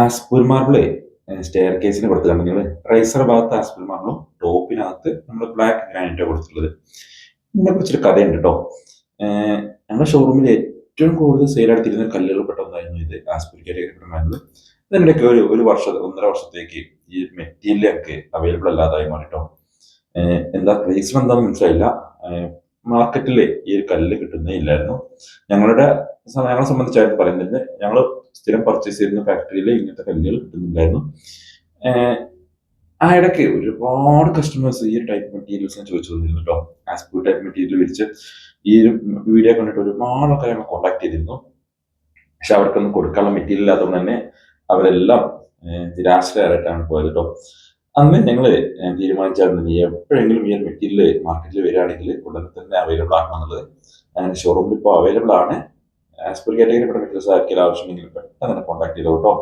Aspur marble stair കേസിന് കൊടുത്തിട്ടുണ്ട് കമ്പനികൾ റൈസർ ഭാഗത്ത് ആസ്പുൽ മാർബിളും ടോപ്പിനകത്ത് നമ്മൾ ബ്ലാക്ക് ഗ്രാനൈറ്റോ കൊടുത്തിട്ടുള്ളത്. ഇതിനെ കുറിച്ചൊരു കഥയുണ്ട് കേട്ടോ ഞങ്ങളുടെ ഷോറൂമിൽ ഏറ്റവും കൂടുതൽ സെയിൽ എടുത്തിരുന്ന കല്ലുകൾ പെട്ടെന്നായിരുന്നു ഇത് ആസ്പുൽ കാറ്റഗറി മാർബിൾ ഇതിനിടയ്ക്ക് ഒരു ഒരു വർഷ ഒന്നര വർഷത്തേക്ക് ഈ മെറ്റീരിയലൊക്കെ അവൈലബിൾ അല്ലാതായി മാറിട്ടോ എന്താ റീസൺ എന്താണെന്ന് മനസ്സിലായില്ല. മാർക്കറ്റിൽ ഈ ഒരു കല്ല് കിട്ടുന്നേ ഇല്ലായിരുന്നു. ഞങ്ങളുടെ ഞങ്ങളെ സംബന്ധിച്ചായിട്ട് പറയുന്നത് ഞങ്ങൾ സ്ഥിരം പർച്ചേസ് ചെയ്യുന്ന ഫാക്ടറിയിൽ ഇങ്ങനത്തെ കല്ലുകൾ കിട്ടുന്നില്ലായിരുന്നു. ആ ഇടയ്ക്ക് ഒരുപാട് കസ്റ്റമേഴ്സ് ഈ ഒരു ടൈപ്പ് മെറ്റീരിയൽസ് ചോദിച്ചു തന്നിരുന്നു കേട്ടോ ആസ്പൂ ടൈപ്പ് മെറ്റീരിയൽ വിരിച്ച് ഈ ഒരു വീഡിയോ കണ്ടിട്ട് ഒരുപാട് ആൾക്കാരെ ഞങ്ങൾ കോൺടാക്ട് ചെയ്തിരുന്നു. പക്ഷെ അവർക്കൊന്നും കൊടുക്കാനുള്ള മെറ്റീരിയൽ ഇല്ലാത്തതുകൊണ്ട് തന്നെ അവരെല്ലാം നിരാശരായിട്ടാണ് പോയത് കേട്ടോ അന്ന് ഞങ്ങൾ തീരുമാനിച്ചായിരുന്നു ഇനി എപ്പോഴെങ്കിലും ഈ മെറ്റീരിയൽ മാർക്കറ്റിൽ വരികയാണെങ്കിൽ ഉടനെ തന്നെ അവൈലബിൾ ആക്കണം അങ്ങനെ ഷോറൂമിൽ ഇപ്പോൾ അവൈലബിൾ ആണ്. ആസ് പെർ കാറ്റഗറി മെറ്റീരിയൽസ് ആർക്കെങ്കിലും ആവശ്യമുണ്ടെങ്കിൽ പെട്ടെന്ന് തന്നെ കോൺടാക്ട് ചെയ്തോ കേട്ടോ